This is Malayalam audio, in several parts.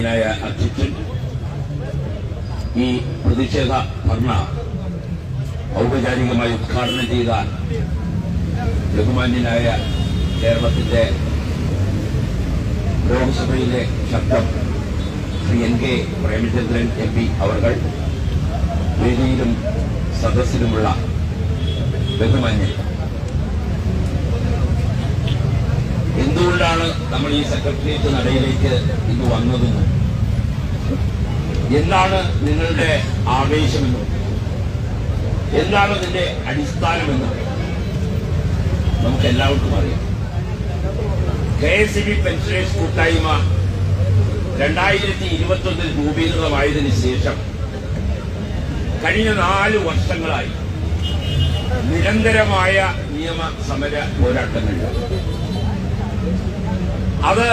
അധ്യക്ഷൻ ഈ പ്രതിഷേധ ഭരണ ഔപചാരികമായി ഉദ്ഘാടനം ചെയ്ത ബഹുമാന്യനായ കേരളത്തിന്റെ ലോക്സഭയിലെ ശബ്ദം Shri N K Premachandran M P അവർ വേദിയിലും സദസ്സിലുമുള്ള ബഹുമാന്യൻ എന്തുകൊണ്ടാണ് നമ്മൾ ഈ സെക്രട്ടേറിയറ്റ് നടയിലേക്ക് ഇന്ന് വന്നതെന്ന് എന്താണ് നിങ്ങളുടെ ആവേശമെന്ന്? എന്താണ് ഇതിന്റെ അടിസ്ഥാനമെന്ന്? നമുക്ക് എല്ലാവർക്കും അറിയാം. K S E B pensioners കൂട്ടായ്മ രണ്ടായിരത്തി ഇരുപത്തൊന്നിൽ രൂപീകൃതമായതിനു ശേഷം കഴിഞ്ഞ നാല് വർഷങ്ങളായി നിരന്തരമായ നിയമ സമര അത്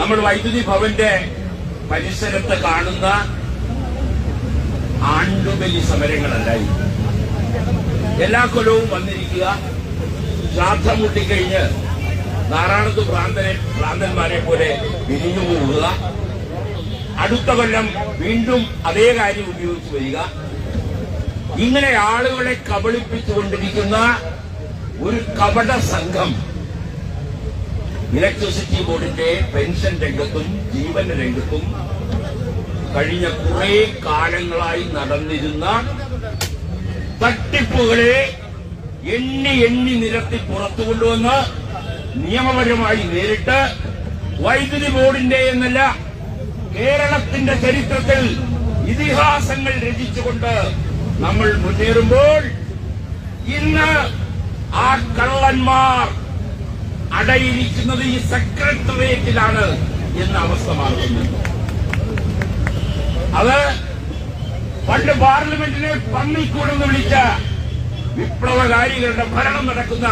നമ്മൾ വൈദ്യുതി ഭവന്റെ പരിസരത്ത് കാണുന്ന ആണ്ടുബലി സമരങ്ങളല്ല ഇത്. എല്ലാ കൊല്ലവും വന്നിരിക്കുക. ശ്രാദ്ധം മുട്ടിക്കഴിഞ്ഞ് നാറാണത്ത് ഭ്രാന്തനെ ഭ്രാന്തന്മാരെ പോലെ വിരിഞ്ഞു പോവുക. അടുത്ത കൊല്ലം വീണ്ടും അതേ കാര്യം ഉപയോഗിച്ച് വരിക. ഇങ്ങനെ ആളുകളെ കബളിപ്പിച്ചുകൊണ്ടിരിക്കുന്ന ഒരു കപട സംഘം ഇലക്ട്രിസിറ്റി ബോർഡിന്റെ പെൻഷൻ രംഗത്തും ജീവൻ രംഗത്തും കഴിഞ്ഞ കുറെ കാലങ്ങളായി നടന്നിരുന്ന തട്ടിപ്പുകളെ എണ്ണി എണ്ണി നിരത്തി പുറത്തു കൊണ്ടുവന്ന് നിയമപരമായി നേരിട്ട് വൈദ്യുതി ബോർഡിന്റെ എന്നല്ല കേരളത്തിന്റെ ചരിത്രത്തിൽ ഇതിഹാസങ്ങൾ രചിച്ചുകൊണ്ട് നമ്മൾ മുന്നേറുമ്പോൾ ഇന്ന് ആ കള്ളന്മാർ അടയിരിക്കുന്നത് ഈ സെക്രട്ടേറിയറ്റിലാണ് എന്ന അവസ്ഥ മാറുന്നത് അത് പണ്ട് പാർലമെന്റിനെ പന്നിക്കൂടെന്ന് വിളിച്ച വിപ്ലവകാരികളുടെ ഭരണം നടക്കുന്ന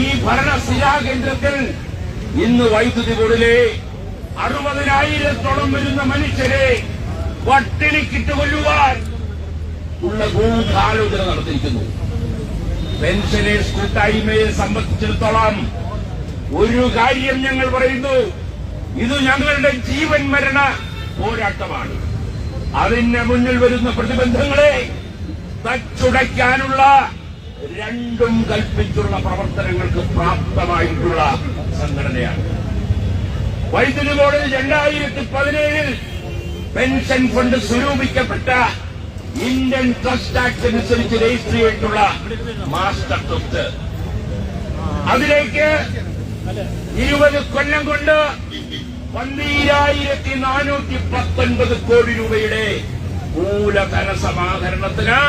ഈ ഭരണശിലാ കേന്ദ്രത്തിൽ ഇന്ന് വൈദ്യുതി ബോർഡിലെ അറുപതിനായിരത്തോളം വരുന്ന മനുഷ്യരെ വട്ടിണിക്കിട്ട് കൊല്ലുവാൻ ഉള്ള ഗൂഢാലോചന നടത്തിയിരിക്കുന്നു. പെൻഷനേഴ്സ് കൂട്ടായ്മയെ സംബന്ധിച്ചിടത്തോളം ഒരു കാര്യം ഞങ്ങൾ പറയുന്നു. ഇത് ഞങ്ങളുടെ ജീവൻ മരണ പോരാട്ടമാണ്. അതിന് മുന്നിൽ വരുന്ന പ്രതിബന്ധങ്ങളെ തച്ചുടയ്ക്കാനുള്ള രണ്ടും കൽപ്പിച്ചുള്ള പ്രവർത്തനങ്ങൾക്ക് പ്രാപ്തമായിട്ടുള്ള സംഘടനയാണ്. വൈദ്യുതി ബോർഡിൽ രണ്ടായിരത്തി പതിനേഴിൽ പെൻഷൻ ഫണ്ട് സ്വരൂപിക്കപ്പെട്ട ഇന്ത്യൻ ട്രസ്റ്റ് ആക്ട് അനുസരിച്ച് രജിസ്റ്റർ ചെയ്തിട്ടുള്ള മാസ്റ്റർ ട്രസ്റ്റ്. അതിലേക്ക് ഇരുപത് കൊല്ലം കൊണ്ട് പന്തീരായിരത്തി നാനൂറ്റി പത്തൊൻപത് കോടി രൂപയുടെ മൂലധന സമാഹരണത്തിന്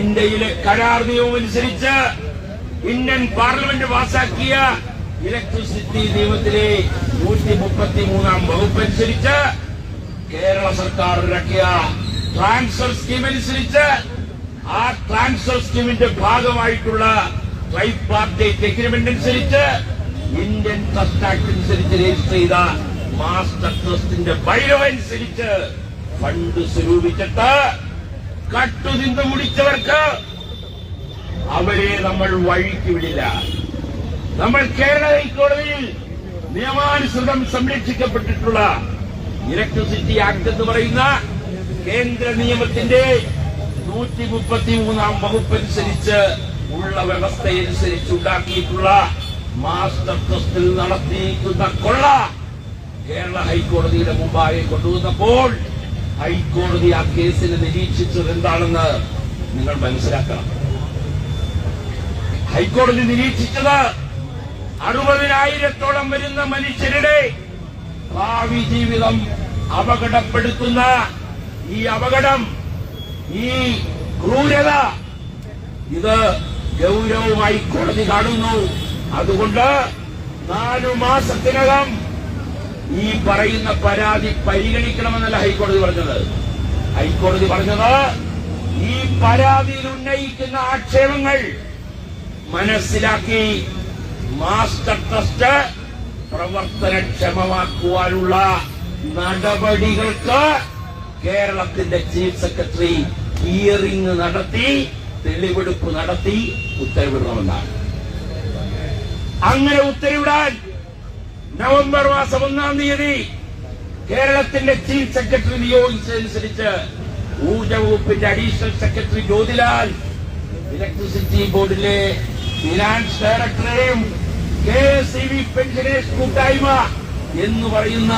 ഇന്ത്യയിലെ കരാർ നിയമമനുസരിച്ച് ഇന്ത്യൻ പാർലമെന്റ് പാസാക്കിയ ഇലക്ട്രിസിറ്റി നിയമത്തിലെ നൂറ്റി മുപ്പത്തി മൂന്നാം വകുപ്പ് അനുസരിച്ച് കേരള സർക്കാർ ഇറക്കിയ ട്രാൻസ്ഫർ സ്കീം അനുസരിച്ച് ആ ട്രാൻസ്ഫർ സ്കീമിന്റെ ഭാഗമായിട്ടുള്ള ട്രൈബ് പാർട്ടേറ്റ് എഗ്രിമെന്റ് അനുസരിച്ച് ഇന്ത്യൻ ട്രസ്റ്റ് ആക്ട് അനുസരിച്ച് രജിസ്റ്റർ ചെയ്ത മാസ്റ്റർ ട്രസ്റ്റിന്റെ ബൈലോ അനുസരിച്ച് ഫണ്ട് സ്വരൂപിച്ചിട്ട് കട്ടുതിന്ന് മുടിച്ചവർക്ക് അവരെ നമ്മൾ വഴിക്ക് വിടില്ല. നമ്മൾ കേരള ഹൈക്കോടതിയിൽ നിയമാനുസൃതം സംരക്ഷിക്കപ്പെട്ടിട്ടുള്ള ഇലക്ട്രിസിറ്റി ആക്ട് എന്ന് പറയുന്ന കേന്ദ്ര നിയമത്തിന്റെ നൂറ്റി മുപ്പത്തി മൂന്നാം വകുപ്പനുസരിച്ച് ഉള്ള വ്യവസ്ഥയനുസരിച്ച് ഉണ്ടാക്കിയിട്ടുള്ള മാസ്റ്റർ ട്രസ്റ്റിൽ നടത്തിയിരിക്കുന്ന കൊള്ള കേരള ഹൈക്കോടതിയുടെ മുമ്പാകെ കൊണ്ടുവന്നപ്പോൾ ഹൈക്കോടതി ആ കേസിനെ നിരീക്ഷിച്ചത് എന്താണെന്ന് നിങ്ങൾ മനസ്സിലാക്കണം. ഹൈക്കോടതി നിരീക്ഷിച്ചത് അറുപതിനായിരത്തോളം വരുന്ന മനുഷ്യരുടെ ഭാവി ജീവിതം അപകടപ്പെടുത്തുന്ന ഈ അപകടം ഈ ക്രൂരത ഇത് ഗൗരവമായി കോടതി കാണുന്നു. അതുകൊണ്ട് നാലു മാസത്തിനകം ഈ പറയുന്ന പരാതി പരിഗണിക്കണമെന്നല്ല ഹൈക്കോടതി പറഞ്ഞത്. ഹൈക്കോടതി പറഞ്ഞത് ഈ പരാതിയിൽ ഉന്നയിക്കുന്ന ആക്ഷേപങ്ങൾ മനസ്സിലാക്കി മാസ്റ്റർ ട്രസ്റ്റ് പ്രവർത്തനക്ഷമമാക്കുവാനുള്ള നടപടികൾക്ക് കേരളത്തിന്റെ ചീഫ് സെക്രട്ടറി ഹിയറിംഗ് നടത്തി തെളിവെടുപ്പ് നടത്തി ഉത്തരവിടണമെന്നാണ്. അങ്ങനെ ഉത്തരവിടാൻ നവംബർ മാസം ഒന്നാം തീയതി കേരളത്തിന്റെ ചീഫ് സെക്രട്ടറി നിയോഗിച്ചതനുസരിച്ച് ഊർജ വകുപ്പിന്റെ അഡീഷണൽ സെക്രട്ടറി ജ്യോതിലാൽ ഇലക്ട്രിസിറ്റി ബോർഡിലെ ഫിനാൻസ് ഡയറക്ടറെയും കെ ഇ വി പെൻഷനേഴ്സ് കൂട്ടായ്മ എന്ന് പറയുന്ന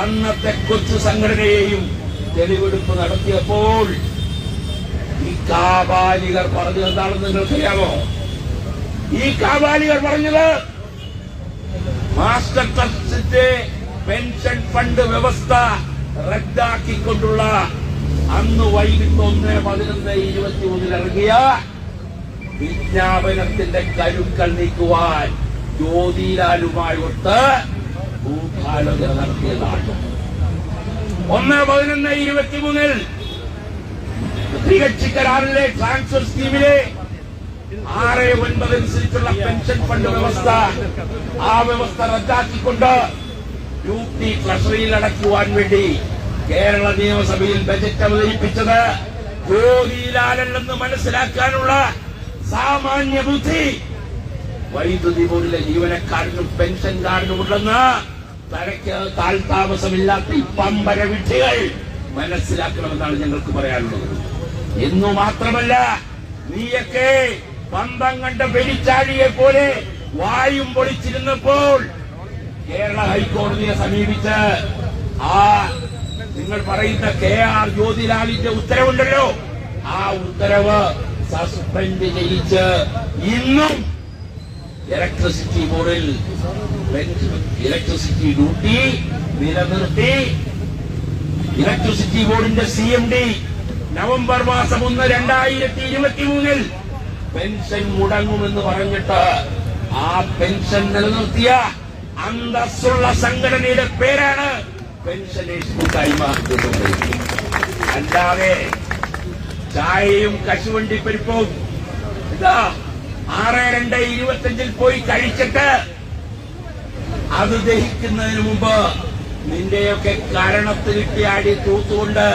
അന്നത്തെ കൊച്ചു സംഘടനയെയും തെളിവെടുപ്പ് നടത്തിയപ്പോൾ ഈ കാബാലികർ പറഞ്ഞത് എന്താണെന്ന് നിങ്ങൾക്കറിയാമോ? ഈ കാബാലികർ പറഞ്ഞത് മാസ്റ്റർ ട്രസ്റ്റിന്റെ പെൻഷൻ ഫണ്ട് വ്യവസ്ഥ റദ്ദാക്കിക്കൊണ്ടുള്ള അന്ന് വൈകിട്ട് ഒന്ന് പതിനൊന്ന് ഇരുപത്തി മൂന്നിൽ ഇറങ്ങിയ വിജ്ഞാപനത്തിന്റെ കരുക്കൾ നീക്കുവാൻ ജ്യോതിലാലുമായി ഒത്ത് ഭൂപാലോചന നടത്തിയതാണ് ഒന്ന് പതിനൊന്ന് ഇരുപത്തിമൂന്നിൽ ത്രികക്ഷി കരാറിലെ ട്രാൻസ്ഫർ സ്കീമിലെ ആറ് ഒൻപത് അനുസരിച്ചുള്ള പെൻഷൻ ഫണ്ട് വ്യവസ്ഥ ആ വ്യവസ്ഥ റദ്ദാക്കിക്കൊണ്ട് യു പി ട്രഷറിയിൽ അടയ്ക്കുവാൻ വേണ്ടി കേരള നിയമസഭയിൽ ബജറ്റ് അവതരിപ്പിച്ചത് ജ്യോതിലാലല്ലെന്ന് മനസ്സിലാക്കാനുള്ള സാമാന്യ ബുദ്ധി. വൈദ്യുതി ബോർഡിലെ ജീവനക്കാരനും പെൻഷൻകാരനും ഉണ്ടെന്ന് തലയ്ക്ക് താൽതാമസമില്ലാത്ത പമ്പര വിട്ടികൾ മനസ്സിലാക്കണമെന്നാണ് ഞങ്ങൾക്ക് പറയാനുള്ളത്. എന്നു മാത്രമല്ല നീയൊക്കെ പന്തം കണ്ട വെടിച്ചാഴിയെ പോലെ വായും പൊളിച്ചിരുന്നപ്പോൾ കേരള ഹൈക്കോടതിയെ സമീപിച്ച് ആ നിങ്ങൾ പറയുന്ന കെ ആർ ജ്യോതിലാലിന്റെ ഉത്തരവുണ്ടല്ലോ. ആ ഉത്തരവ് സസ്പെൻഡ് ചെയ്യിച്ച് ഇന്നും ഇലക്ട്രിസിറ്റി ബോർഡിൽ ഇലക്ട്രിസിറ്റി ഡ്യൂട്ടി നിലനിർത്തി. ഇലക്ട്രിസിറ്റി ബോർഡിന്റെ സി എം ഡി നവംബർ മാസം ഒന്ന് രണ്ടായിരത്തി ഇരുപത്തി മൂന്നിൽ പെൻഷൻ മുടങ്ങുമെന്ന് പറഞ്ഞിട്ട് ആ പെൻഷൻ നിലനിർത്തിയ അന്തസ്സുള്ള സംഘടനയുടെ പേരാണ് അല്ലാതെ ചായയും കശുവണ്ടി പരിപ്പും ഇതാ ആറ് രണ്ട് ഇരുപത്തിയഞ്ചിൽ പോയി കഴിച്ചിട്ട് അത് ദഹിക്കുന്നതിന് മുമ്പ് നിന്റെയൊക്കെ കരണത്ത് കിട്ടിയാടി തൂത്തുകൊണ്ട്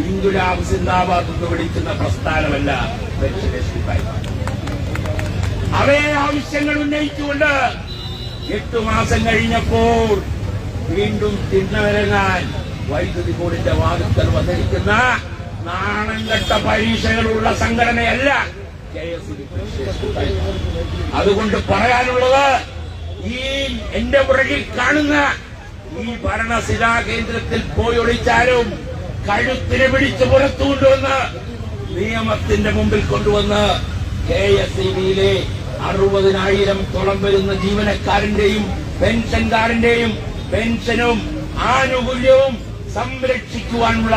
ഇൻഗുലാബ് സിന്ദാബാദ് എന്ന് വിളിക്കുന്ന പ്രസ്ഥാനമല്ല ദക്ഷിണേശ്വരി കൂട്ടായ്മ അതേ ആവശ്യങ്ങൾ ഉന്നയിച്ചുകൊണ്ട് എട്ടു മാസം കഴിഞ്ഞപ്പോൾ വീണ്ടും തിണ്ണവരങ്ങാൻ വൈദ്യുതി ബോർഡിന്റെ വാദത്തിൽ വന്നിരിക്കുന്ന നാണംകെട്ട പരീക്ഷകളുള്ള സംഘടനയല്ല അതുകൊണ്ട് പറയാനുള്ളത് ഈ എന്റെ പുറകിൽ കാണുന്ന ഈ ഭരണശിലാ കേന്ദ്രത്തിൽ പോയി ഒളിച്ചാലും കഴുത്തിനെ പിടിച്ച് പുറത്തു കൊണ്ടുവന്ന് നിയമത്തിന്റെ മുമ്പിൽ കൊണ്ടുവന്ന് കെ എസ് ഇ ബിയിലെ അറുപതിനായിരം തോളം വരുന്ന ജീവനക്കാരന്റെയും പെൻഷൻകാരന്റെയും പെൻഷനും ആനുകൂല്യവും സംരക്ഷിക്കുവാനുള്ള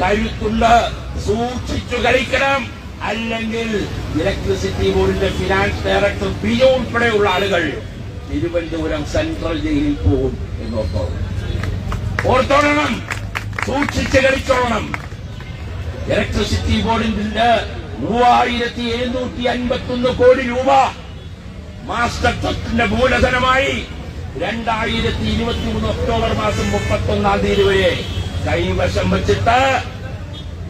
കരുത്തുണ്ട്. സൂക്ഷിച്ചു കളിക്കണം. അല്ലെങ്കിൽ ഇലക്ട്രിസിറ്റി ബോർഡിന്റെ ഫിനാൻസ് ഡയറക്ടർ ബിജു ഉൾപ്പെടെയുള്ള ആളുകൾ തിരുവനന്തപുരം സെൻട്രൽ ജയിലിൽ പോകും എന്നോർത്തോ ഓർത്തോളണം. സൂക്ഷിച്ച് കളിച്ചോണം. ഇലക്ട്രിസിറ്റി ബോർഡിന്റെ മൂവായിരത്തി എഴുന്നൂറ്റി അൻപത്തി ഒന്ന് കോടി രൂപ മാസ്റ്റർ ട്രസ്റ്റിന്റെ മൂലധനമായി രണ്ടായിരത്തി ഇരുപത്തി മൂന്ന് ഒക്ടോബർ മാസം മുപ്പത്തി ഒന്നാം തീയതി വരെ കൈവശം വച്ചിട്ട്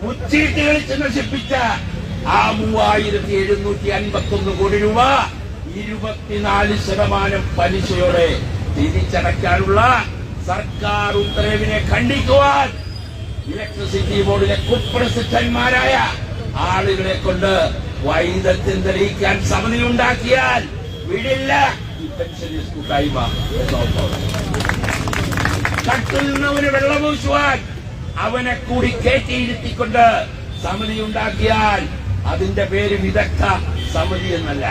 മുച്ചീട്ട് കളിച്ച് നശിപ്പിച്ച ആ മൂവായിരത്തി എഴുന്നൂറ്റി അൻപത്തി ഒന്ന് കോടി രൂപ ഇരുപത്തിനാല് ശതമാനം പലിശയോടെ തിരിച്ചടയ്ക്കാനുള്ള സർക്കാർ ഉത്തരവിനെ ഖണ്ഡിക്കുവാൻ ഇലക്ട്രിസിറ്റി ബോർഡിലെ കുപ്രസിദ്ധന്മാരായ ആളുകളെ കൊണ്ട് വൈദഗ്ധ്യം തെളിയിക്കാൻ സമിതി ഉണ്ടാക്കിയാൽ വിടില്ല. ഈ പെൻഷനേഴ്സ് കൂട്ടായ്മ എന്നോർത്തോളം. കട്ടിൽ നിന്നവന് വെള്ളം പൂശുവാൻ അവനെ കൂടി കയറ്റിയിരുത്തിക്കൊണ്ട് സമിതി ഉണ്ടാക്കിയാൽ അതിന്റെ പേര് വിദഗ്ധ സമിതി എന്നല്ല.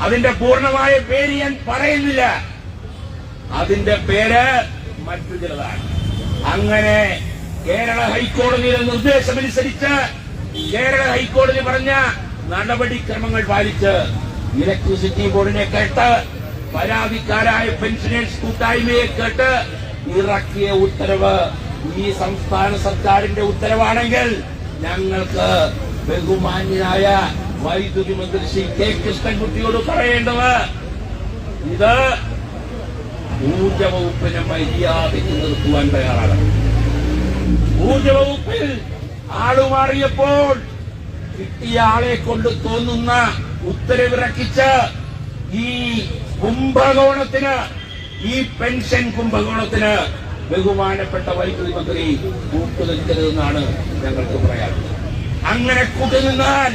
അതിന്റെ പൂർണമായ പേര് ഞാൻ പറയുന്നില്ല. അതിന്റെ പേര് മറ്റു ചിലതാണ്. അങ്ങനെ കേരള ഹൈക്കോടതിയുടെ നിർദ്ദേശമനുസരിച്ച് കേരള ഹൈക്കോടതി പറഞ്ഞ നടപടിക്രമങ്ങൾ പാലിച്ച് ഇലക്ട്രിസിറ്റി ബോർഡിനെ കേട്ട് പരാതിക്കാരായ പെൻഷനേഴ്സ് കൂട്ടായ്മയെ കേട്ട് ഇറക്കിയ ഉത്തരവ് ഈ സംസ്ഥാന സർക്കാരിന്റെ ഉത്തരവാണെങ്കിൽ ഞങ്ങൾക്ക് ബഹുമാന്യനായ വൈദ്യുതി മന്ത്രി ശ്രീ കെ കൃഷ്ണൻകുട്ടിയോട് പറയേണ്ടത് ഇത് ഊർജ വകുപ്പിനെ മര്യാദയ്ക്ക് നിർത്തുവാൻ തയ്യാറാണ് ഊർജ വകുപ്പിൽ ആളുമാറിയപ്പോൾ കിട്ടിയ ആളെ കൊണ്ട് തോന്നുന്ന ഉത്തരവിറക്കിച്ച് ഈ കുംഭകോണത്തിന് ഈ പെൻഷൻ കുംഭകോണത്തിന് ബഹുമാനപ്പെട്ട വൈദ്യുതി മന്ത്രി കൂട്ടുനിൽക്കരുതെന്നാണ് ഞങ്ങൾക്ക് പറയാറുള്ളത് അങ്ങനെ കൂട്ടുനിന്നാൽ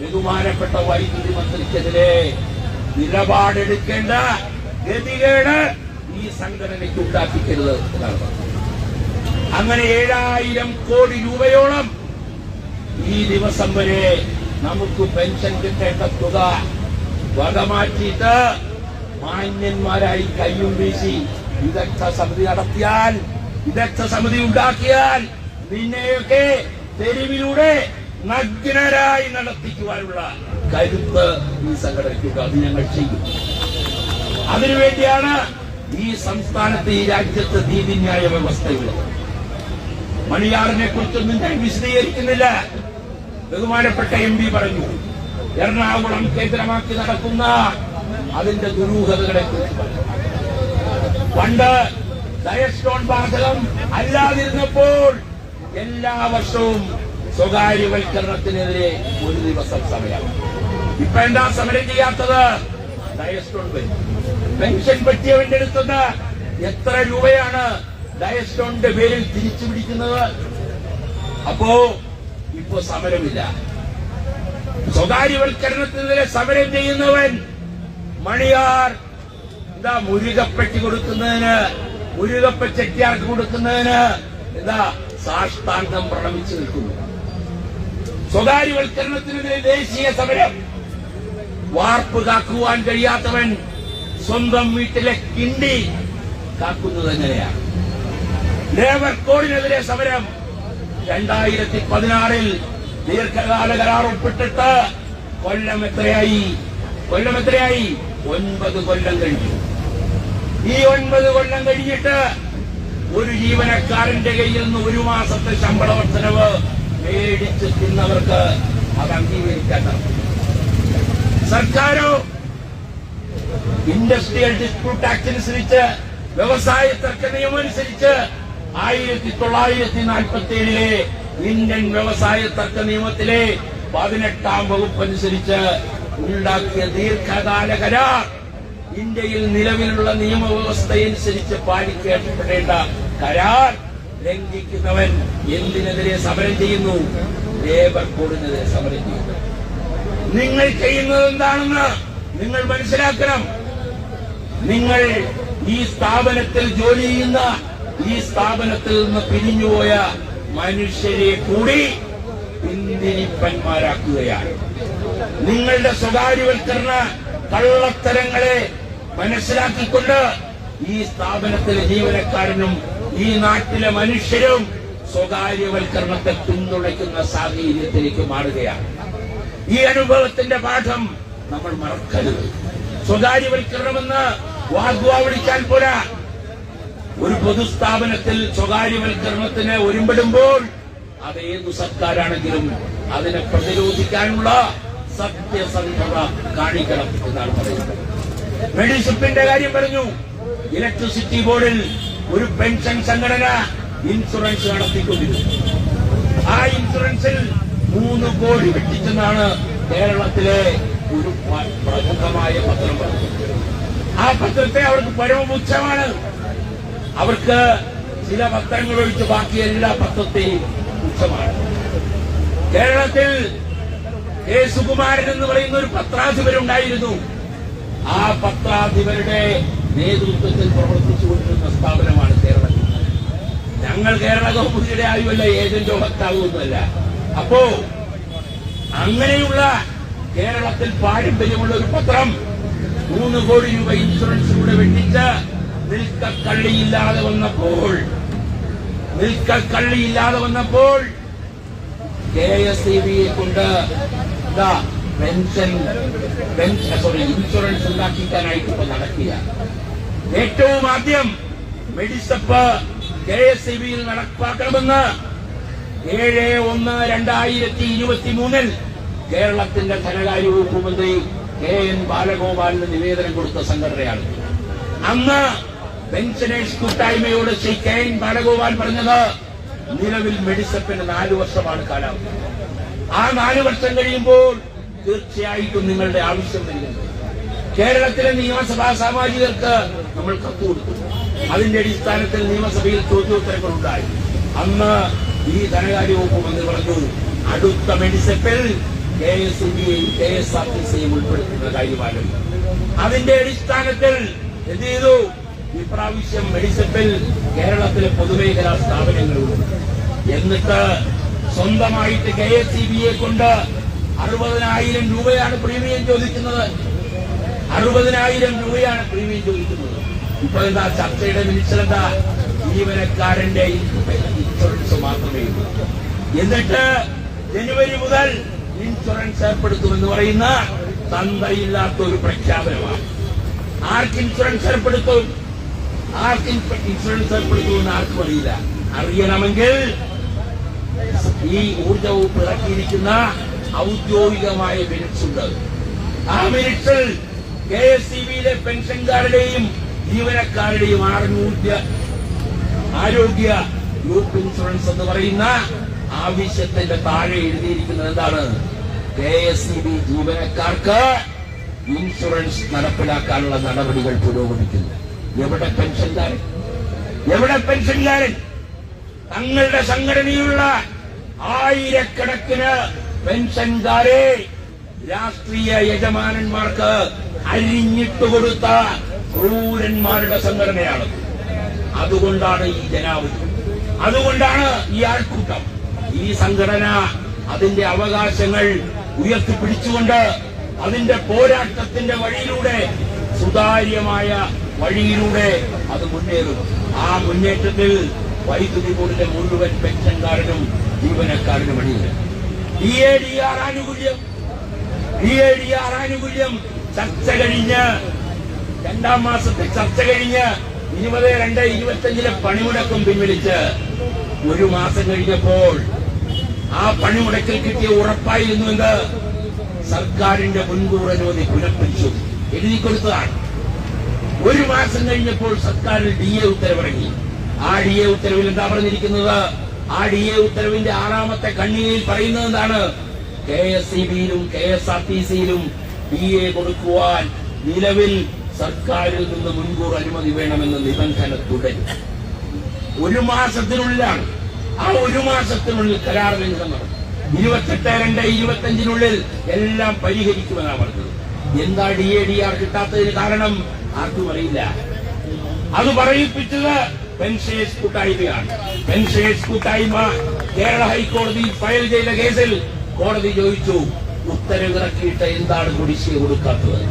ബഹുമാനപ്പെട്ട വൈദ്യുതി മന്ത്രിക്കെതിരെ നിലപാടെടുക്കേണ്ട ഗതികേട് ഈ സംഘടനയ്ക്ക് ഉണ്ടാക്കിക്കരുത് എന്നാണ് പറഞ്ഞത്. അങ്ങനെ ഏഴായിരം കോടി രൂപയോളം ഈ ദിവസം വരെ നമുക്ക് പെൻഷൻ കിട്ടേണ്ട തുക വകമാറ്റിയിട്ട് മാന്യന്മാരായി കയ്യും വീശി വിദഗ്ധ സമിതി നടത്തിയാൽ വിദഗ്ധ സമിതി ഉണ്ടാക്കിയാൽ നിന്നെയൊക്കെ തെരുവിലൂടെ നഗ്നരായി നടത്തിക്കുവാനുള്ള കരുത്ത് ഈ സംഘടനയ്ക്കുണ്ട് അത് ഞങ്ങൾ ചെയ്യും. അതിനുവേണ്ടിയാണ് ഈ സംസ്ഥാനത്ത് ഈ രാജ്യത്ത് നീതിന്യായ വ്യവസ്ഥയുള്ളത്. മണിയാറിനെ കുറിച്ചൊന്നും ഞാൻ വിശദീകരിക്കുന്നില്ല. ബഹുമാനപ്പെട്ട എം പി പറഞ്ഞു എറണാകുളം കേന്ദ്രമാക്കി നടക്കുന്ന അതിന്റെ ദുരൂഹതകളെ കുറിച്ച് പണ്ട് ഡയസ്റ്റോൺ ബാധകം അല്ലാതിരുന്നപ്പോൾ എല്ലാ വർഷവും സ്വകാര്യവൽക്കരണത്തിനെതിരെ ഒരു ദിവസം സമരം ഇപ്പൊ എന്താ സമരം ചെയ്യാത്തത്? ഡയസ്റ്റോൺ പെൻഷൻ പറ്റിയവന്റെ അടുത്തുനിന്ന് എത്ര രൂപയാണ് ഡയസ്റ്റോണിന്റെ പേരിൽ തിരിച്ചു പിടിക്കുന്നത്. അപ്പോ ഇപ്പോ സമരമില്ല. സ്വകാര്യവൽക്കരണത്തിനെതിരെ സമരം ചെയ്യുന്നവൻ മണിയാർ. എന്താ മുരുകപ്പെട്ടി കൊടുക്കുന്നതിന്? മുരുകപ്പ ചെട്ടിയാർക്ക് കൊടുക്കുന്നതിന്? എന്താ സാഷ്ടാംഗം പ്രണമിച്ചു നിൽക്കുന്നു. സ്വകാര്യവൽക്കരണത്തിനെതിരെ ദേശീയ സമരം. വാർപ്പ് കാക്കുവാൻ കഴിയാത്തവൻ സ്വന്തം വീട്ടിലെ കിണ്ടി കാക്കുന്നത് എങ്ങനെയാണ്? ലേബർ കോഡിനെതിരെ സമരം. രണ്ടായിരത്തി പതിനാറിൽ ദീർഘകാല കരാർ ഒപ്പിട്ടിട്ട് കൊല്ലം എത്രയായി? കൊല്ലം എത്രയായി? ഒൻപത് കൊല്ലം കഴിഞ്ഞു. ഈ ഒൻപത് കൊല്ലം കഴിഞ്ഞിട്ട് ഒരു ജീവനക്കാരന്റെ കയ്യിൽ നിന്ന് ഒരു മാസത്തെ ശമ്പള വർധനവ് മേടിച്ച് തിന്നവർക്ക് അത് അംഗീകരിക്കാൻ സർക്കാരോ ഇൻഡസ്ട്രിയൽ ഡിസ്പ്യൂട്ട് ആക്ട് അനുസരിച്ച് വ്യവസായ തർക്ക നിയമം അനുസരിച്ച് ആയിരത്തി തൊള്ളായിരത്തി നാൽപ്പത്തി ഏഴിലെ ഇന്ത്യൻ വ്യവസായ തർക്ക നിയമത്തിലെ പതിനെട്ടാം വകുപ്പ് അനുസരിച്ച് ഉണ്ടാക്കിയ ദീർഘകാല കരാർ ഇന്ത്യയിൽ നിലവിലുള്ള നിയമവ്യവസ്ഥയനുസരിച്ച് പാലിക്കേണ്ടപ്പെടേണ്ട കരാർ ലംഘിക്കുന്നവൻ എന്തിനെതിരെ സമരം ചെയ്യുന്നു? ലേബർ കോഡിനെതിരെ സമരം ചെയ്യുന്നു. നിങ്ങൾ ചെയ്യുന്നത് എന്താണെന്ന് നിങ്ങൾ മനസ്സിലാക്കണം. നിങ്ങൾ ഈ സ്ഥാപനത്തിൽ ജോലി ചെയ്യുന്ന ഈ സ്ഥാപനത്തിൽ നിന്ന് പിരിഞ്ഞുപോയ മനുഷ്യരെ കൂടി പിന്തിരിപ്പന്മാരാക്കുകയാണ്. നിങ്ങളുടെ സ്വകാര്യവൽക്കരണ കള്ളത്തരങ്ങളെ മനസ്സിലാക്കിക്കൊണ്ട് ഈ സ്ഥാപനത്തിലെ ജീവനക്കാരനും ഈ നാട്ടിലെ മനുഷ്യരും സ്വകാര്യവൽക്കരണത്തെ പിന്തുണയ്ക്കുന്ന സാഹചര്യത്തിലേക്ക് മാറുകയാണ്. ഈ അനുഭവത്തിന്റെ പാഠം നമ്മൾ മറക്കരുത്. സ്വകാര്യവൽക്കരണമെന്ന് വാഗ്വാവിളിക്കാൻ പോരാ. ഒരു പൊതുസ്ഥാപനത്തിൽ സ്വകാര്യവൽക്കരണത്തിന് ഒരുമ്പെടുമ്പോൾ അത് ഏതു സർക്കാരാണെങ്കിലും അതിനെ പ്രതിരോധിക്കാനുള്ള സത്യസന്ധത കാണിക്കണം എന്നാണ് പറയുന്നത്. മെഡിസിപ്പിന്റെ കാര്യം പറഞ്ഞു. ഇലക്ട്രിസിറ്റി ബോർഡിൽ ഒരു പെൻഷൻ സംഘടന ഇൻഷുറൻസ് നടത്തിക്കൊണ്ടിരുന്നു. ആ ഇൻഷുറൻസിൽ മൂന്ന് കോടി വെട്ടിച്ചെന്നാണ് കേരളത്തിലെ ഒരു പ്രമുഖമായ പത്രം പറഞ്ഞത്. ആ പത്രത്തെ അവർക്ക് പരമപുച്ഛമാണ് അവർക്ക് ചില പത്രങ്ങൾ ഒഴിച്ച് ബാക്കി എല്ലാ പത്രത്തെയും പുച്ഛമാണ് കേരളത്തിൽ കെ സുകുമാരൻ എന്ന് പറയുന്ന ഒരു പത്രാധിപരുണ്ടായിരുന്നു. ആ പത്രാധിപരുടെ നേതൃത്വത്തിൽ പ്രവർത്തിച്ചുകൊണ്ടിരുന്ന സ്ഥാപനമാണ് കേരളത്തിൽ. ഞങ്ങൾ കേരള കൗമുദിയുടെ ആയുമല്ല ഏജന്റോ ഭക്താവുമൊന്നുമല്ല അപ്പോ അങ്ങനെയുള്ള കേരളത്തിൽ പാരമ്പര്യമുള്ള ഒരു പത്രം മൂന്ന് കോടി രൂപ ഇൻഷുറൻസിലൂടെ വെട്ടിച്ച് നിൽക്കക്കള്ളിയില്ലാതെ വന്നപ്പോൾ നിൽക്കക്കള്ളിയില്ലാതെ വന്നപ്പോൾ കെ എസ് ഇ ബിയെ കൊണ്ട് പെൻഷൻ പെൻഷൻ സോറി ഇൻഷുറൻസ് ഉണ്ടാക്കിക്കാനായിട്ട് ഇപ്പൊ നടക്കുക ഏറ്റവും ആദ്യം മെഡിസപ്പ് കെ എസ് ഇ ബിയിൽ നടപ്പാക്കണമെന്ന് ഏഴ് ഒന്ന് രണ്ടായിരത്തി ഇരുപത്തി മൂന്നിൽ കേരളത്തിന്റെ ധനകാര്യ വകുപ്പ് മന്ത്രി കെ എൻ ബാലഗോപാലിന് നിവേദനം കൊടുത്ത സംഘടനയാണ്. അന്ന് പെൻഷനേഴ്സ് കൂട്ടായ്മയോട് ശ്രീ കെ എൻ ബാലഗോപാൽ പറഞ്ഞത് നിലവിൽ മെഡിസപ്പിന് നാലു വർഷമാണ് കാലാവധി ആ നാലു വർഷം കഴിയുമ്പോൾ തീർച്ചയായിട്ടും നിങ്ങളുടെ ആവശ്യം വരുന്നത് കേരളത്തിലെ നിയമസഭാ സാമാജികർക്ക് നമ്മൾ കത്ത് കൊടുത്തു. അതിന്റെ അടിസ്ഥാനത്തിൽ നിയമസഭയിൽ ചോദ്യോത്തരങ്ങൾ ഉണ്ടായി അന്ന് ഈ ധനകാര്യ വകുപ്പ് മന്ത്രി പറഞ്ഞു അടുത്ത മെഡിസപ്പിൽ കെ എസ് ബിയെയും കെ എസ് ആർ ടി സിയും ഉൾപ്പെടുത്തുന്ന കാര്യമാണ്. അതിന്റെ അടിസ്ഥാനത്തിൽ എന്ത് ചെയ്തു? ഇപ്രാവശ്യം മെഡിസെപ്പിൽ കേരളത്തിലെ പൊതുമേഖലാ സ്ഥാപനങ്ങളുണ്ട്. എന്നിട്ട് സ്വന്തമായിട്ട് കെ എസ് ഇ ബിയെ കൊണ്ട് അറുപതിനായിരം രൂപയാണ് പ്രീമിയം ചോദിക്കുന്നത്. അറുപതിനായിരം രൂപയാണ് പ്രീമിയം ചോദിക്കുന്നത്. ഇപ്പൊ എന്താ ചർച്ചയുടെ മിനിസ്റ്റർ ജീവനക്കാരന്റെ ഇൻഷുറൻസ് മാത്രമേ ഉള്ളൂ. എന്നിട്ട് ജനുവരി മുതൽ ഇൻഷുറൻസ് ഏർപ്പെടുത്തുമെന്ന് പറയുന്ന തന്തയില്ലാത്ത ഒരു പ്രഖ്യാപനമാണ്. ആർക്ക് ഇൻഷുറൻസ് ഏർപ്പെടുത്തും? ആർക്ക് ഇൻഷ- ഇൻഷുറൻസ് ഏർപ്പെടുത്തുമെന്ന് ആർക്കും അറിയില്ല. അറിയണമെങ്കിൽ ഈ ഊർജ വകുപ്പ് ഇറക്കിയിരിക്കുന്ന ഔദ്യോഗികമായ മിനിറ്റ്സ് ഉണ്ട് ആ മിനിറ്റ്സിൽ കെ എസ് സി ബിയിലെ പെൻഷൻകാരുടെയും ജീവനക്കാരുടെയും ആരോഗ്യ ആരോഗ്യ ഗ്രൂപ്പ് ഇൻഷുറൻസ് എന്ന് പറയുന്ന ആവശ്യത്തിന്റെ താഴെ എഴുതിയിരിക്കുന്നത് എന്താണ്? കെ എസ് സി ബി ജീവനക്കാർക്ക് ഇൻഷുറൻസ് നടപ്പിലാക്കാനുള്ള നടപടികൾ പുരോഗമിക്കുന്നു. എവിടെ പെൻഷൻകാരൻ? എവിടെ പെൻഷൻകാരൻ? തങ്ങളുടെ സംഘടനയുള്ള ആയിരക്കണക്കിന് പെൻഷൻകാരെ രാഷ്ട്രീയ യജമാനന്മാർക്ക് അരിഞ്ഞിട്ട് കൊടുത്ത ക്രൂരന്മാരുടെ സംഘടനയാണ്. അതുകൊണ്ടാണ് ഈ ജനാവധി അതുകൊണ്ടാണ് ഈ ആൾക്കൂട്ടം. ഈ സംഘടന അതിന്റെ അവകാശങ്ങൾ ഉയർത്തിപ്പിടിച്ചുകൊണ്ട് അതിന്റെ പോരാട്ടത്തിന്റെ വഴിയിലൂടെ സുതാര്യമായ വഴിയിലൂടെ അത് മുന്നേറും ആ മുന്നേറ്റത്തിൽ വൈദ്യുതി ബോർഡിന്റെ മുഴുവൻ പെൻഷൻകാരനും ജീവനക്കാരനും അണിയില്ല ഡി എ ഡി ആർ ആനുകൂല്യം. ഡി എ ഡി ആർ ആനുകൂല്യം ചർച്ച കഴിഞ്ഞ് രണ്ടാം മാസത്തെ ചർച്ച കഴിഞ്ഞ് ഇരുപത് രണ്ട് ഇരുപത്തിയഞ്ചിലെ പണിമുടക്കും പിൻവലിച്ച് ഒരു മാസം കഴിഞ്ഞപ്പോൾ ആ പണിമുടക്കിൽ കിട്ടിയ ഉറപ്പായിരുന്നു എന്ത് സർക്കാരിന്റെ മുൻകൂർ അനുമതി പുനഃപരിശോധിച്ചു. എഴുതി കൊടുത്തതാണ്. ഒരു മാസം കഴിഞ്ഞപ്പോൾ സർക്കാർ ഡി എ ഉത്തരവിറങ്ങി. ആ ഡി എ ഉത്തരവിൽ എന്താ പറഞ്ഞിരിക്കുന്നത്? ആ ഡി എ ഉത്തരവിന്റെ ആറാമത്തെ കണ്ണിയിൽ പറയുന്നത് എന്താണ്? കെ എസ് സി ബിയിലും കെ എസ് ആർ ടി സിയിലും ഡി എ കൊടുക്കുവാൻ നിലവിൽ സർക്കാരിൽ നിന്ന് മുൻകൂർ അനുമതി വേണമെന്ന നിബന്ധന തുടരും. ഒരു മാസത്തിനുള്ളിലാണ്. ആ ഒരു മാസത്തിനുള്ളിൽ കരാർ ലംഘനം നടക്കും ഇരുപത്തെട്ട് രണ്ട് ഇരുപത്തഞ്ചിനുള്ളിൽ എല്ലാം പരിഹരിക്കുമെന്നാണ് പറഞ്ഞത്. എന്താ ഡി എ ഡി ആർ കിട്ടാത്തതിന് കാരണം ആർക്കും അറിയില്ല. അത് പറയിപ്പിച്ചത് പെൻഷേഴ്സ് കൂട്ടായ്മയാണ്. പെൻഷേഴ്സ് കൂട്ടായ്മ കേരള ഹൈക്കോടതി ഫയൽ ചെയ്ത കേസിൽ കോടതി ചോദിച്ചു ഉത്തരവിറക്കിയിട്ട് എന്താണ് കുടിശ്ശിക കൊടുക്കാത്തത്?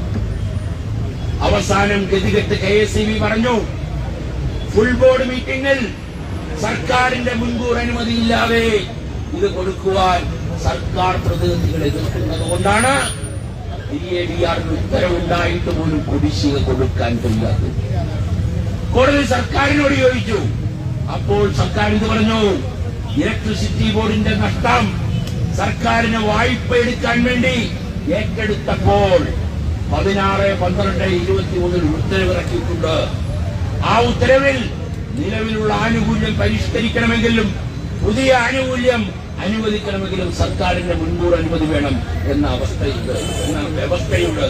അവസാനം ഗതികെട്ട് കെ എസ് ഇ ബി പറഞ്ഞു ഫുൾ ബോർഡ് മീറ്റിംഗിൽ സർക്കാരിന്റെ മുൻകൂർ അനുമതിയില്ലാതെ ഇത് കൊടുക്കുവാൻ സർക്കാർ പ്രതിനിധികൾ എതിർക്കുന്നത് കൊണ്ടാണ് ഡി ഉത്തരവുണ്ടായിട്ട് പോലും കുടിശ്ശിക കൊടുക്കാൻ കഴിയാത്തത് കോടതി സർക്കാരിനോട് ചോദിച്ചു. അപ്പോൾ സർക്കാർ ഇത് പറഞ്ഞു ഇലക്ട്രിസിറ്റി ബോർഡിന്റെ നഷ്ടം സർക്കാരിന് വായ്പ എടുക്കാൻ വേണ്ടി ഏറ്റെടുത്തപ്പോൾ പതിനാറ് പന്ത്രണ്ട് ഇരുപത്തി മൂന്നിൽ ഉത്തരവിറക്കിയിട്ടുണ്ട്. ആ ഉത്തരവിൽ നിലവിലുള്ള ആനുകൂല്യം പരിഷ്കരിക്കണമെങ്കിലും പുതിയ ആനുകൂല്യം അനുവദിക്കണമെങ്കിലും സർക്കാരിന്റെ മുൻകൂർ അനുമതി വേണം എന്ന അവസ്ഥയുണ്ട് എന്ന വ്യവസ്ഥയുണ്ട്.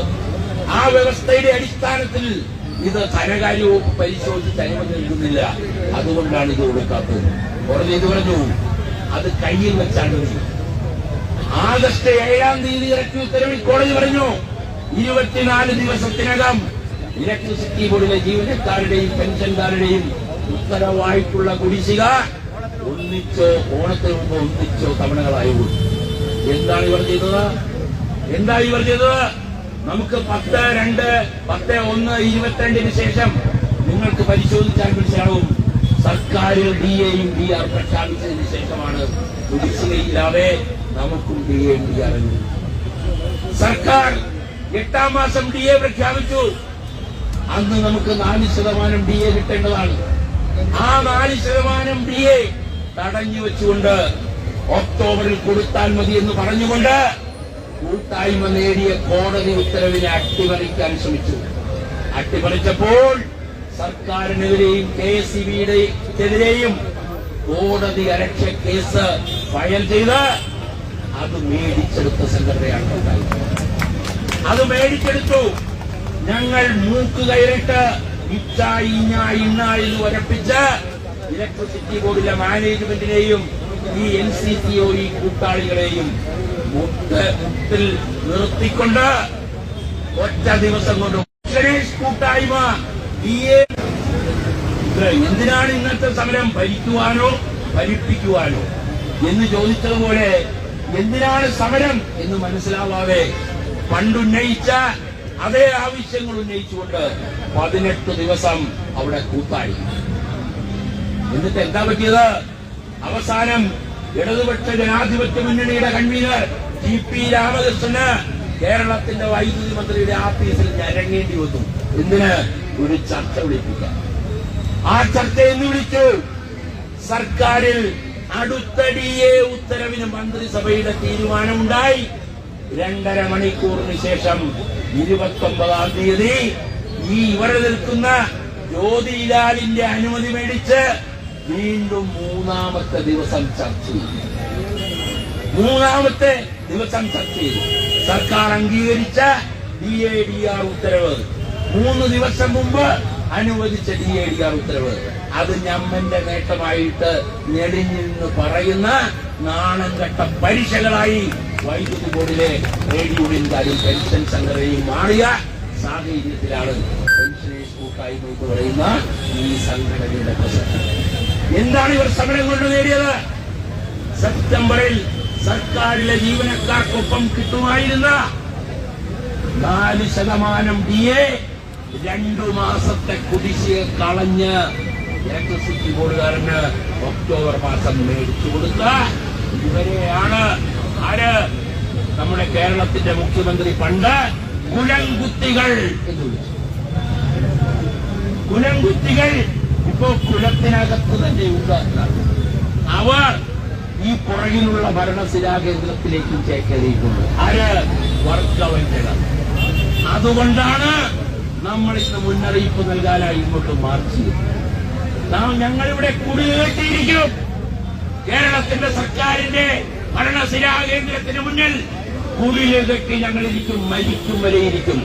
ആ വ്യവസ്ഥയുടെ അടിസ്ഥാനത്തിൽ ഇത് ധനകാര്യ വകുപ്പ് പരിശോധിച്ച് അനുമതി നൽകുന്നില്ല. അതുകൊണ്ടാണ് ഇത് കൊടുക്കാത്തത്. കോടതി ഇത് പറഞ്ഞു അത് കയ്യിൽ വെച്ചാണ് ആഗസ്റ്റ് ഏഴാം തീയതി ഇറക്കി ഉത്തരവിൽ കോടതി പറഞ്ഞു ഇരുപത്തിനാല് ദിവസത്തിനകം ഇലക്ട്രിസിറ്റി ബോർഡിലെ ജീവനക്കാരുടെയും പെൻഷൻകാരുടെയും ഉത്തരവായിട്ടുള്ള കുടിശ്ശിക ഒന്നിച്ചോ ഓണത്തിന് മുമ്പ് ഒന്നിച്ചോ തവണകളായി എന്താണ് ഇവർ ചെയ്തത്? എന്താണ് ഇവർ ചെയ്തത്? നമുക്ക് പത്ത് രണ്ട് പത്ത് ഒന്ന് ഇരുപത്തിരണ്ടിന് ശേഷം നിങ്ങൾക്ക് പരിശോധിച്ചാൽ മനസ്സിലാവും. സർക്കാർ ഡി എയും ഡി ആർ പ്രഖ്യാപിച്ചതിന് ശേഷമാണ് കുടിശ്ശികയില്ലാതെ നമുക്കും ഡി എയും ഡി ആർ സർക്കാർ എട്ടാം മാസം ഡി എ പ്രഖ്യാപിച്ചു. അന്ന് നമുക്ക് നാല് ശതമാനം ഡി എ കിട്ടേണ്ടതാണ്. ആ നാല് ശതമാനം ഡി എ തടഞ്ഞു വെച്ചുകൊണ്ട് ഒക്ടോബറിൽ കൊടുത്താൽ മതി എന്ന് പറഞ്ഞുകൊണ്ട് കൂട്ടായ്മ നേടിയ കോടതി ഉത്തരവിനെ അട്ടിമറിക്കാൻ ശ്രമിച്ചു. അട്ടിമറിച്ചപ്പോൾ സർക്കാരിനെതിരെയും കെ എസ് സി ബിയുടെയും കോടതി അലക്ഷ്യ കേസ് ഫയൽ ചെയ്ത് അത് മേടിച്ചെടുത്ത സംഘടനയാണ് ഉണ്ടായത് അത് മേടിച്ചെടുത്തു. ഞങ്ങൾ മൂക്ക് കയറിട്ട് ഇച്ച ഇഞ്ഞ ഇന്ന എന്ന് ഉറപ്പിച്ച് ഇലക്ട്രിസിറ്റി ബോർഡിലെ മാനേജ്മെന്റിനെയും ഈ എൻ സി ടി ഒ ഈ കൂട്ടാളികളെയും മുട്ട് മുട്ടിൽ നിർത്തിക്കൊണ്ട് ഒറ്റ ദിവസം കൊണ്ട് ഗണേഷ് കൂട്ടായ്മ എ എന്തിനാണ് ഇന്നത്തെ സമരം ഭരിക്കുവാനോ ഭരിപ്പിക്കുവാനോ എന്ന് ചോദിച്ചതുപോലെ എന്തിനാണ് സമരം എന്ന് മനസ്സിലാവാതെ പണ്ടുന്നയിച്ച അതേ ആവശ്യങ്ങൾ ഉന്നയിച്ചുകൊണ്ട് പതിനെട്ട് ദിവസം അവിടെ കൂത്താടി എന്നിട്ട് എന്താ പറ്റിയത്? അവസാനം ഇടതുപക്ഷ ജനാധിപത്യ മുന്നണിയുടെ കൺവീനർ ടി പി രാമകൃഷ്ണന് കേരളത്തിന്റെ വൈദ്യുതി മന്ത്രിയുടെ ആഫീസിൽ ഞരങ്ങേണ്ടി വന്നു. എന്തിന്? ഒരു ചർച്ച വിളിപ്പിക്കാൻ. ആ ചർച്ച എന്ന് വിളിച്ചു സർക്കാരിൽ അടുത്തടിയെ ഉത്തരവിന് മന്ത്രിസഭയുടെ തീരുമാനമുണ്ടായി. രണ്ടര മണിക്കൂറിന് ശേഷം ഇരുപത്തി ഒമ്പതാം തീയതി ഈ ഇവരെ നിൽക്കുന്ന ജ്യോതിലാലിന്റെ അനുമതി മേടിച്ച് വീണ്ടും മൂന്നാമത്തെ ദിവസം ചർച്ച ചെയ്തു. മൂന്നാമത്തെ ദിവസം ചർച്ച ചെയ്തു. സർക്കാർ അംഗീകരിച്ച ഡി എ ഡി ആർ ഉത്തരവ്. മൂന്ന് ദിവസം മുമ്പ് അനുവദിച്ച ഡി എ ഡി ആർ ഉത്തരവ്. അത് ഞമ്മന്റെ നേട്ടമായിട്ട് ഞെടിഞ്ഞിന്ന് പറയുന്ന നാണം കെട്ട പരീക്ഷകളായി വൈദ്യുതി ബോർഡിലെ റേഡിയോയും യൂണിയൻകാരും പെൻഷൻ സംഘടനയും മാറിയ സാഹചര്യത്തിലാണ് പെൻഷനേഴ്സ് കൂട്ടായ്മ എന്ന് പറയുന്ന ഈ സംഘടനയുടെ പ്രസക്തി. എന്താണ് ഇവർ സമരം കൊണ്ട് നേടിയത്? സെപ്റ്റംബറിൽ സർക്കാരിലെ ജീവനക്കാർക്കൊപ്പം കിട്ടുമായിരുന്ന നാല് ശതമാനം ഡി എ രണ്ടു മാസത്തെ കുടിശ്ശിക കളഞ്ഞ് ഇലക്ട്രിസിറ്റി ബോർഡുകാരന് ഒക്ടോബർ മാസം മേടിച്ചു കൊടുത്ത ഇവരെയാണ് ആര്? നമ്മുടെ കേരളത്തിന്റെ മുഖ്യമന്ത്രി പണ്ട് കുലങ്കുത്തികൾ എന്ന് വിളിച്ചു കുലംകുത്തികൾ ഇപ്പോ കുലത്തിനകത്ത് തന്നെ ഉണ്ട് അവർ ഈ പുറകിലുള്ള ഭരണശിലാ കേന്ദ്രത്തിലേക്കും ചേക്കേറിയിട്ടുണ്ട്. ആര്? വർഗവഞ്ചകർ. അതുകൊണ്ടാണ് നമ്മൾ ഇന്ന് മുന്നറിയിപ്പ് നൽകാനായി ഇങ്ങോട്ട് മാർച്ച് നാം ഞങ്ങളിവിടെ കുടിയേറ്റിയിരിക്കും കേരളത്തിന്റെ സർക്കാരിന്റെ ഭരണശിലാ കേന്ദ്രത്തിന് മുന്നിൽ കുടിലെതൊക്കെ ഞങ്ങളിരിക്കും മരിക്കും വരെയിരിക്കും.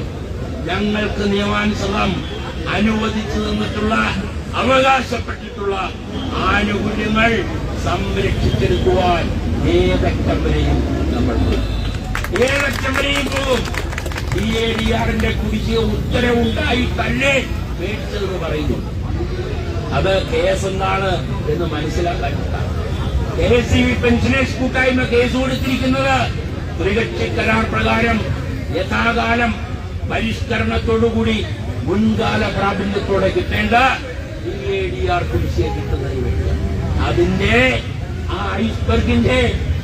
ഞങ്ങൾക്ക് നിയമാനുസൃതം അനുവദിച്ചു തന്നിട്ടുള്ള അവകാശപ്പെട്ടിട്ടുള്ള ആനുകൂല്യങ്ങൾ സംരക്ഷിച്ചെടുക്കുവാൻ ഏതറ്റം വരെയും നമ്മൾ പോകും. ഏതറ്റം വരെയും പോകും. ഡി എ ഡി ആറിന്റെ കുടിശ്ശിക തന്നെ മേടിച്ചതെന്ന് പറയുന്നു. അത് കേസ് എന്താണ് എന്ന് മനസ്സിലാക്കാൻ കെ എസ് സി പെൻഷനേഴ്സ് കൂട്ടായ്മ കേസ് കൊടുത്തിരിക്കുന്നത് ത്രികക്ഷി കരാർ പ്രകാരം യഥാകാലം പരിഷ്കരണത്തോടുകൂടി മുൻകാല പ്രാബല്യത്തോടെ കിട്ടേണ്ട അതിന്റെ ആ ഐസ്ബർഗിന്റെ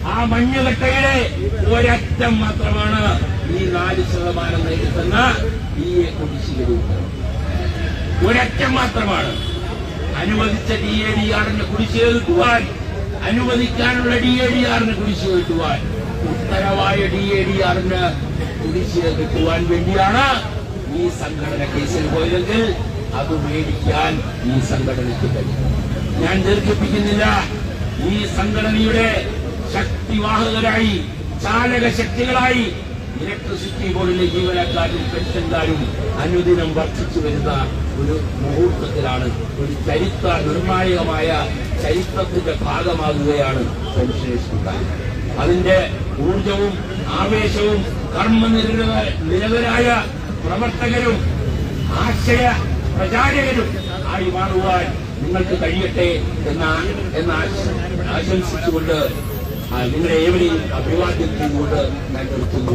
ആ മഞ്ഞുകട്ടയുടെ ഒരറ്റം മാത്രമാണ് ഈ നാല് ശതമാനം നേരിടുന്ന ഈ കുടിശ്ശിക. ഒരറ്റം മാത്രമാണ് അനുവദിച്ച ഡി എ ഡി ആറിന് കുടിശ്ശിക കിട്ടുവാൻ അനുവദിക്കാനുള്ള ഡി എ ഡി ആറിന് കുടിശ്ശിക കിട്ടുവാൻ ഉത്തരവായ ഡി എ ഡി ആറിന് കുടിശ്ശിക കിട്ടുവാൻ വേണ്ടിയാണ് ഈ സംഘടന കേസിൽ പോയതെങ്കിൽ അത് മേടിക്കാൻ ഈ സംഘടനയ്ക്ക് കഴിയും. ഞാൻ ദീർഘിപ്പിക്കുന്നില്ല. ഈ സംഘടനയുടെ ശക്തിവാഹകരായി ചാലക ശക്തികളായി ഇലക്ട്രിസിറ്റി ബോർഡിലെ ജീവനക്കാരും പെൻഷൻകാരും അനുദിനം വർദ്ധിച്ചു വരുന്ന ഒരു മുഹൂർത്തത്തിലാണ് ഒരു ചരിത്ര നിർണായകമായ ചരിത്രത്തിന്റെ ഭാഗമാകുകയാണ് പെൻഷനേഴ്സ് അതിന്റെ ഊർജവും ആവേശവും കർമ്മനിരത നിരതരായ പ്രവർത്തകരും ആശയ പ്രചാരകരും ആയി മാറുവാൻ നിങ്ങൾക്ക് കഴിയട്ടെ എന്ന എന്ന ആശംസിച്ചുകൊണ്ട് നിങ്ങളെ ഏവരെയും അഭിവാദ്യം ചെയ്തുകൊണ്ട് ഞാൻ നിർത്തുന്നു.